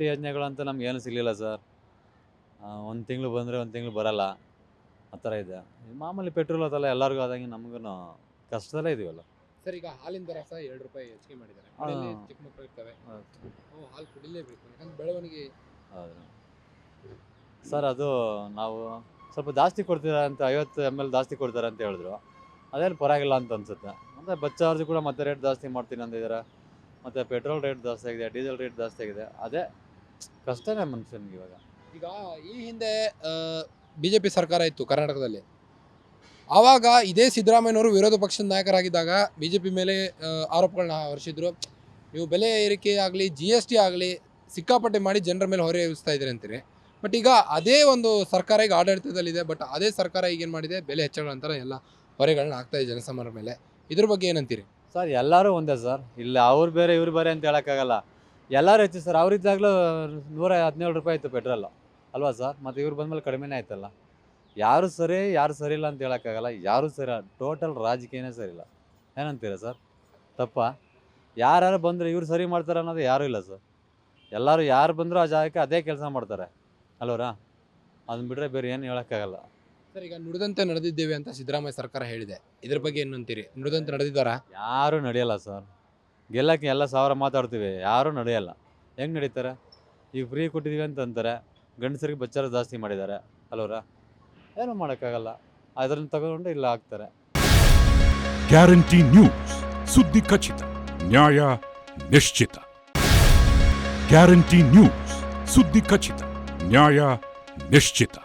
Guarantee ಯೋಜನೆಗಳಂತ ನಮ್ಗೆ ಏನು ಸಿಗಲಿಲ್ಲ ಸರ್ ಒಂದು ತಿಂಗಳು ಬಂದರೆ ಒಂದು ತಿಂಗಳು ಬರಲ್ಲ. ಆ ಥರ ಇದೆ. ಮಾಮೂಲಿ ಪೆಟ್ರೋಲ್ ಅದಲ್ಲ ಎಲ್ಲರಿಗೂ ಆದಂಗೆ ನಮಗೂ ಕಷ್ಟದಲ್ಲೇ ಇದೀವಲ್ಲ. ಸರ್ ಈಗ ಹಾಲಿನ ದರ ಸಹ ಎರಡು ರೂಪಾಯಿ ಹೆಚ್ಚಿಗೆ ಮಾಡಿದ್ದಾರೆ. ಹಾ. ಮನೆಯಲ್ಲಿ ಚಿಕ್ಕ ಮಕ್ಕಳು ಇರ್ತವೆ. ಅವು ಹಾಲು ಕುಡಿಲೇಬೇಕು. ಯಾಕಂದ್ರೆ ಬೆಳವಣಿಗೆ ಹೌದು. ಸರ್ ಅದು ನಾವು ಸ್ವಲ್ಪ ಜಾಸ್ತಿ ಕೊಡ್ತೀರಾ ಅಂತ ಐವತ್ತು ಎಂ ಎಲ್ ಜಾಸ್ತಿ ಕೊಡ್ತಾರೆ ಅಂತ ಹೇಳಿದ್ರು. ಅದೇನು ಪರವಾಗಿಲ್ಲ ಅಂತ ಅನ್ಸುತ್ತೆ. ಅಂದರೆ ಬಸ್ ಚಾರ್ಜ್ ಕೂಡ ಮತ್ತೆ ರೇಟ್ ಜಾಸ್ತಿ ಮಾಡ್ತೀನಿ ಅಂದಿದ್ದಾರೆ. ಮತ್ತು ಪೆಟ್ರೋಲ್ ರೇಟ್ ಜಾಸ್ತಿ ಆಗಿದೆ ಡೀಸೆಲ್ ರೇಟ್ ಜಾಸ್ತಿ ಆಗಿದೆ. ಅದೇ ಕಷ್ಟನೇ ಮನುಷ್ಯನಿಗೆ ಇವಾಗ. ಈಗ ಈ ಹಿಂದೆ ಬಿಜೆಪಿ ಸರ್ಕಾರ ಇತ್ತು ಕರ್ನಾಟಕದಲ್ಲಿ. ಆವಾಗ ಇದೇ ಸಿದ್ದರಾಮಯ್ಯನವರು ವಿರೋಧ ಪಕ್ಷದ ನಾಯಕರಾಗಿದ್ದಾಗ ಬಿಜೆಪಿ ಮೇಲೆ ಆ, ಆರೋಪಗಳನ್ನ ಹೊರಿಸಿದ್ರು. ನೀವು ಬೆಲೆ ಏರಿಕೆ ಆಗಲಿ ಜಿ ಎಸ್ ಟಿ ಆಗಲಿ ಸಿಕ್ಕಾಪಟ್ಟೆ ಮಾಡಿ ಜನರ ಮೇಲೆ ಹೊರೆ ಇರಿಸ್ತಾ ಇದ್ದಾರೆ ಅಂತೀರಿ. ಬಟ್ ಈಗ ಅದೇ ಒಂದು ಸರ್ಕಾರ ಈಗ ಆಡಳಿತದಲ್ಲಿದೆ ಬಟ್ ಅದೇ ಸರ್ಕಾರ ಈಗ ಏನು ಮಾಡಿದೆ? ಬೆಲೆ ಹೆಚ್ಚಳ ನಂತರ ಎಲ್ಲ ಹೊರೆಗಳನ್ನ ಹಾಕ್ತಾ ಇದೆ ಜನಸಾಮಾನ್ಯರ ಮೇಲೆ. ಇದ್ರ ಬಗ್ಗೆ ಏನಂತೀರಿ? ಸರ್ ಎಲ್ಲರೂ ಒಂದೇ ಸರ್ ಇಲ್ಲ ಅವ್ರು ಬೇರೆ ಇವ್ರು ಬೇರೆ ಅಂತ ಹೇಳೋಕ್ಕಾಗಲ್ಲ. ಎಲ್ಲರೂ ಹೆಚ್ಚು ಸರ್ ಅವ್ರಿದ್ದಾಗಲೂ ನೂರ ಹದಿನೇಳು ರೂಪಾಯಿ ಇತ್ತು ಪೆಟ್ರೋಲು ಅಲ್ವಾ ಸರ್? ಮತ್ತು ಇವ್ರು ಬಂದಮೇಲೆ ಕಡಿಮೆನೇ ಆಯ್ತಲ್ಲ. ಯಾರು ಸರಿ ಯಾರು ಸರಿ ಇಲ್ಲ ಅಂತ ಹೇಳೋಕ್ಕಾಗಲ್ಲ. ಯಾರು ಸರಿ ಟೋಟಲ್ ರಾಜಕೀಯನೇ ಸರಿ ಇಲ್ಲ. ಏನಂತೀರಾ ಸರ್? ತಪ್ಪ. ಯಾರ್ಯಾರು ಬಂದರೆ ಇವ್ರು ಸರಿ ಮಾಡ್ತಾರೆ ಅನ್ನೋದು ಯಾರೂ ಇಲ್ಲ ಸರ್. ಎಲ್ಲರೂ ಯಾರು ಬಂದರೂ ಆ ಜಾಗಕ್ಕೆ ಅದೇ ಕೆಲಸ ಮಾಡ್ತಾರೆ. ಅಲ್ವರಾ ಅದನ್ನ ಬಿಟ್ಟರೆ ಬೇರೆ ಏನು ಹೇಳೋಕ್ಕಾಗಲ್ಲ. ಸರ್ ಈಗ ನುಡಿದಂತೆ ನಡೆದಿದ್ದೇವೆ ಅಂತ ಸಿದ್ದರಾಮಯ್ಯ ಸರ್ಕಾರ ಹೇಳಿದೆ. ಇದ್ರ ಬಗ್ಗೆ ಏನಂತೀರಿ? ನುಡಿದಂತೆ ನಡೆದಿದ್ದಾರಾ? ಯಾರೂ ನಡೆಯಲ್ಲ ಸರ್. ಗೆಲ್ಲಕ್ಕೆ ಎಲ್ಲ ಸಾವಿರ ಮಾತಾಡ್ತೀವಿ, ಯಾರೂ ನಡೆಯಲ್ಲ. ಹೆಂಗೆ ನಡೀತಾರೆ? ಈಗ ಫ್ರೀ ಕೊಟ್ಟಿದ್ದೀವಿ ಅಂತ ಅಂತಾರೆ, ಗಂಡಸರಿಗೆ ಬಚ್ಚಾರ ಜಾಸ್ತಿ ಮಾಡಿದ್ದಾರೆ. ಅಲ್ವರ ಏನೂ ಮಾಡೋಕ್ಕಾಗಲ್ಲ. ಅದನ್ನು ತಗೊಂಡು ಇಲ್ಲ ಹಾಕ್ತಾರೆ. ಗ್ಯಾರಂಟಿ ನ್ಯೂಸ್ ಸುದ್ದಿ ಖಚಿತ, ನ್ಯಾಯ ನಿಶ್ಚಿತ. ಗ್ಯಾರಂಟಿ ನ್ಯೂಸ್ ಸುದ್ದಿ ಖಚಿತ, ನ್ಯಾಯ ನಿಶ್ಚಿತ.